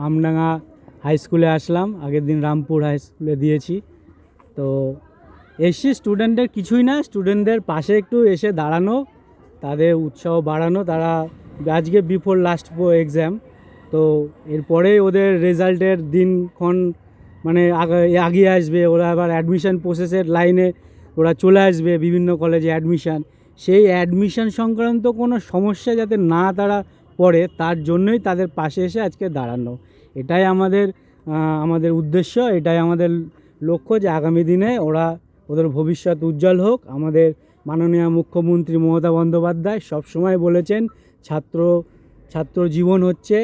Amdanga high স্কুলে আসলাম। আগের দিন রামপুর হাই স্কুলে দিয়েছি। তো এসছি স্টুডেন্টদের কিছুই না স্টুডেন্টদের পাশে একটু এসে দাঁড়ানো, তাদের উৎসাহ বাড়ানো, তারা আজকে বিফোর লাস্ট এক্সাম তো এরপরে ওদের রেজাল্টের দিনক্ষণ মানে আগা- এগিয়ে আসবে। ওরা আবার অ্যাডমিশন প্রসেসের লাইনে ওরা চলে আসবে বিভিন্ন কলেজে অ্যাডমিশান সেই অ্যাডমিশন সংক্রান্ত কোনো সমস্যা যাতে না তারা পড়ে তার জন্যই তাদের পাশে এসে আজকে দাঁড়ানো। এটাই আমাদের আমাদের উদ্দেশ্য, এটাই আমাদের লক্ষ্য যে আগামী দিনে ওরা ওদের ভবিষ্যৎ উজ্জ্বল হোক। আমাদের মাননীয় মুখ্যমন্ত্রী মমতা বন্দ্যোপাধ্যায় সবসময় বলেছেন, ছাত্র ছাত্র জীবন হচ্ছে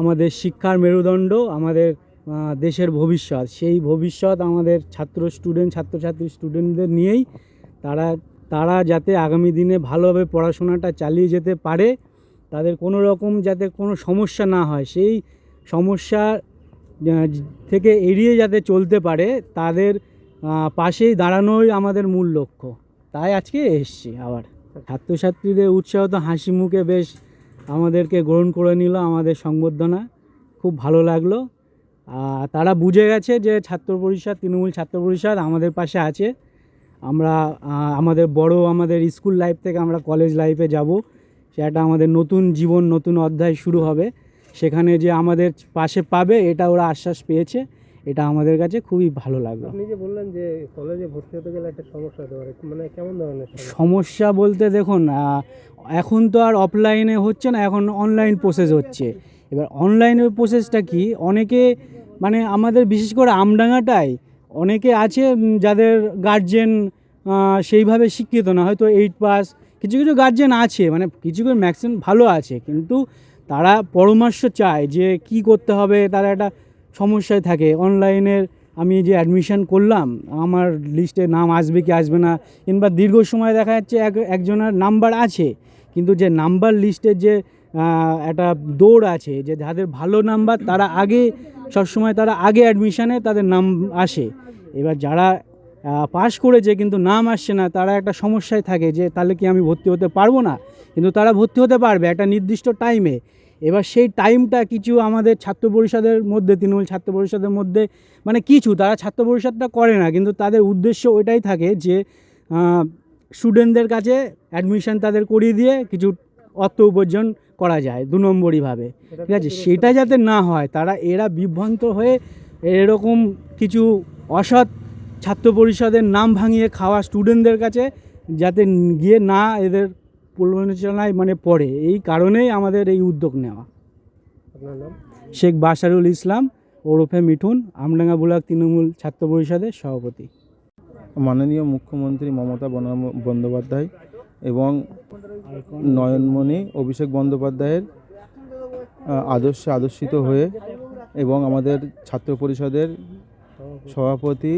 আমাদের শিক্ষার মেরুদণ্ড, আমাদের দেশের ভবিষ্যৎ। সেই ভবিষ্যৎ আমাদের ছাত্র স্টুডেন্ট ছাত্রছাত্রী স্টুডেন্টদের নিয়েই তারা তারা যাতে আগামী দিনে ভালোভাবে পড়াশোনাটা চালিয়ে যেতে পারে তাদের কোনো রকম যাতে কোনো সমস্যা না হয়, সেই সমস্যা থেকে এড়িয়ে যাতে চলতে পারে, তাদের পাশেই দাঁড়ানোই আমাদের মূল লক্ষ্য। তাই আজকে এসছি আবার। ছাত্রছাত্রীদের উৎসাহ তো হাসি মুখে বেশ আমাদেরকে গ্রহণ করে নিল আমাদের সংবর্ধনা। খুব ভালো লাগল। তারা বুঝে গেছে যে ছাত্র পরিষদ, তৃণমূল ছাত্র পরিষদ আমাদের পাশে আছে। আমরা আমাদের বড় আমাদের স্কুল লাইফ থেকে আমরা কলেজ লাইফে যাব। সেটা আমাদের নতুন জীবন নতুন অধ্যায় শুরু হবে। সেখানে যে আমাদের পাশে পাবে এটা ওরা আশ্বাস পেয়েছে। এটা আমাদের কাছে খুবই ভালো লাগল। আপনি যে বললেন যে কলেজে ভর্তি হতে গেলে একটা সমস্যা হতে পারে মানে কেমন ধরনের সমস্যা? সমস্যা বলতে দেখুন এখন তো আর অফলাইনে হচ্ছে না এখন অনলাইন প্রসেস হচ্ছে। এবার অনলাইনের প্রসেসটা কি? অনেকে মানে আমাদের বিশেষ করে আমডাঙ্গাটায় অনেকে আছে যাদের গার্জেন সেইভাবে শিক্ষিত না হয়তো এইট পাস কিছু কিছু গার্জেন আছে মানে কিছু কিছু ম্যাক্সিমাম ভালো আছে, কিন্তু তারা পরামর্শ চায় যে কি করতে হবে, তারা একটা সমস্যায় থাকে। অনলাইনের আমি যে অ্যাডমিশান করলাম, আমার লিস্টে নাম আসবে কি আসবে না, কিংবা দীর্ঘ সময় দেখা যাচ্ছে এক, একজনের নাম্বার আছে, কিন্তু যে নাম্বার লিস্টের যে একটা দৌড় আছে, যে যাদের ভালো নাম্বার তারা আগে, সবসময় তারা আগে অ্যাডমিশানে তাদের নাম আসে। এবার যারা পাশ করেছে কিন্তু নাম আসছে না তারা একটা সমস্যায় থাকে যে তাহলে কি আমি ভর্তি হতে পারব না? কিন্তু তারা ভর্তি হতে পারবে একটা নির্দিষ্ট টাইমে এবার সেই টাইমটা কিছু আমাদের ছাত্র পরিষদের মধ্যে তৃণমূল ছাত্র পরিষদের মধ্যে মানে কিছু তারা ছাত্র পরিষদটা করে না কিন্তু তাদের উদ্দেশ্য ওইটাই থাকে যে স্টুডেন্টদের কাছে অ্যাডমিশন তাদের করিয়ে দিয়ে কিছু অর্থ উপার্জন করা যায় দু নম্বরইভাবে ঠিক আছে? সেটা যাতে না হয় তারা এরা বিভ্রান্ত হয়ে এরকম কিছু অসৎ ছাত্র পরিষদের নাম ভাঙিয়ে খাওয়া স্টুডেন্টদের কাছে যাতে গিয়ে না এদের প্রলোচনায় মানে পড়ে। এই কারণেই আমাদের এই উদ্যোগ নেওয়া। আপনার নাম? শেখ বাশারুল ইসলাম ওরফে মিঠুন আমডাঙ্গা ব্লক তৃণমূল ছাত্র পরিষদের সভাপতি। মাননীয় মুখ্যমন্ত্রী মমতা বন্দ্যোপাধ্যায় এবং নয়নমণি অভিষেক বন্দ্যোপাধ্যায়ের আদর্শে আদর্শিত হয়ে এবং আমাদের ছাত্র পরিষদের সভাপতি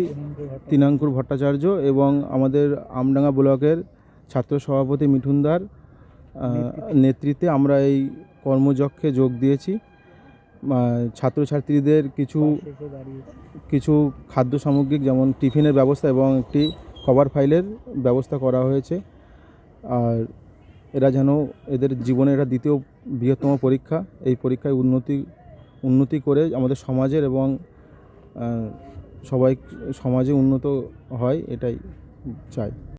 তিনাঙ্কুর ভট্টাচার্য এবং আমাদের আমডাঙ্গা ব্লকের ছাত্র সভাপতি মিঠুনদার নেতৃত্বে। আমরা এই কর্মযক্ষে যোগ দিয়েছি। ছাত্রছাত্রীদের কিছু কিছু খাদ্য সামগ্রিক যেমন টিফিনের ব্যবস্থা এবং একটি কভার ফাইলের ব্যবস্থা করা হয়েছে। আর এরা যেন এদের জীবনে এটা দ্বিতীয় বৃহত্তম পরীক্ষা। এই পরীক্ষায় উন্নতি উন্নতি করে আমাদের সমাজের এবং সবাই সমাজে উন্নত হয় এটাই চাই।